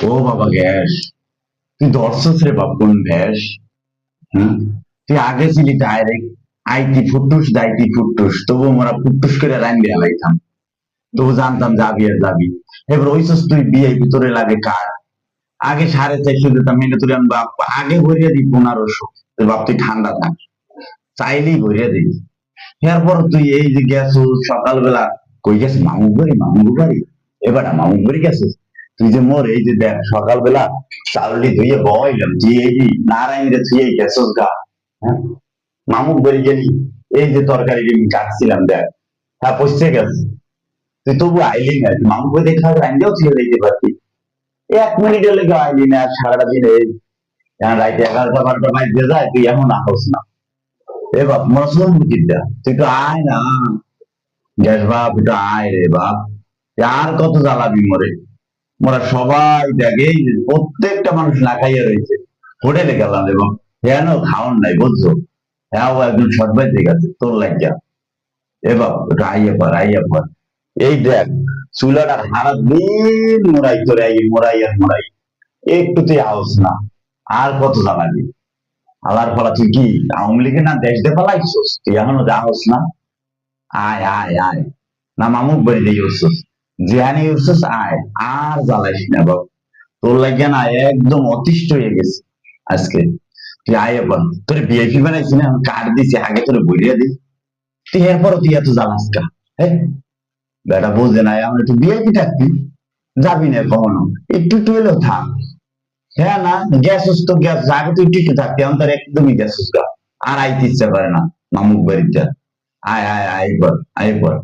ও বাবা গ্যাস। তুই ধরছস রে বাপ কোন ভ্যাস হুম? তুই আগে ছিলি ডাইরেক্ট আইতি ফুটুস দাইতি ফুটুস। তবু মোরা ফুটুস করে রাইন দিয়ে লাইতাম। তবু জানতাম যাবি আর যাবি। এবার ওইসস তুই বিয়ে ভিতরে লাগে কার? আগে সাড়ে চারশো দিতাম মেনে তুলে আমি বাপ আগে ভরিয়ে দিই পনেরোশো। বাপ তুই ঠান্ডা থাক। চাইলেই ভরিয়ে দিই এরপর তুই এই যে গেছিস সকালবেলা, কই গেছিস মামু বাড়ি মামু বাড়ি এবার মামু বাড়ি গেছিস তুই যে মোর, এই যে দেখ, সকালবেলা চাউলি ধুয়ে বইলাম যে এই নারায়ণ তুই এই গেছিস গা হ্যাঁ? মামু বাড়ি গেলি, এই যে তরকারি আমি কাটছিলাম, দেখ হ্যাঁ পচে গেছে। তুই তবু আইলি না মামু বাড়ি দেখা রান্নাও ছিল দেখতে পারতি। এক মিনিটের লেগে আইলি না সারাটা দিন এই রাইতে এগারোটা বারোটা বাজতে যায়, তুই এমন আহস না। এ বাপ মশরুম বুঝিস দা তুই তো আয় না। গ্যাস বাপ একটু আয় রে বাপ। তুই আর কত জ্বালাবি মরে? মোরা সবাই দেখে প্রত্যেকটা মানুষ না খাইয়া রয়েছে। হোটেলে গেলাম এবং হ্যাঁ খাওয়ান নাই বুঝছ? হ্যাঁ একজন শর্ট বাইতে গেছে তোর লাগিয়া এ বাপ আইয়া পর আইয়া পর। এই দেখ চুলাটার হারা দিন মোরাই তোরে আই মোরাই আর মোরাই একটু তুই আহস না। আর কত জ্বালাবি আলার ফলা তুই কি, আওয়ামী লীগের না দেশ দে ফেলাইছস তুই এখনও যাহস না? আয় আয় আয়। না মামুক বাড়ি দিয়ে যেহানি উঠছস আয়, আর জ্বালাইস না বাবা। তোর লাগিয়া না একদম অতিষ্ঠ হয়ে গেছে আজকে। তুই আয় এবার। তোর বিএপি বানাইছি না? কার্ড দিছি, আগে তোর বইরিয়া দিই। তুই এরপরও তুই এত জ্বালাস কা হ্যাঁ বেটা বুঝে না, আমরা একটু বিএপি থাকবি? যাবি না কখনো? একটু একটু হলেও থাক। হ্যাঁ না, গ্যাস তো গ্যাস আগে তুই টিকে থাকতে আমি তার একদমই গ্যাস গা আর আইতে ইচ্ছা করে না, মামুক বাড়িতে। আয় আয় আয় পর আয় পর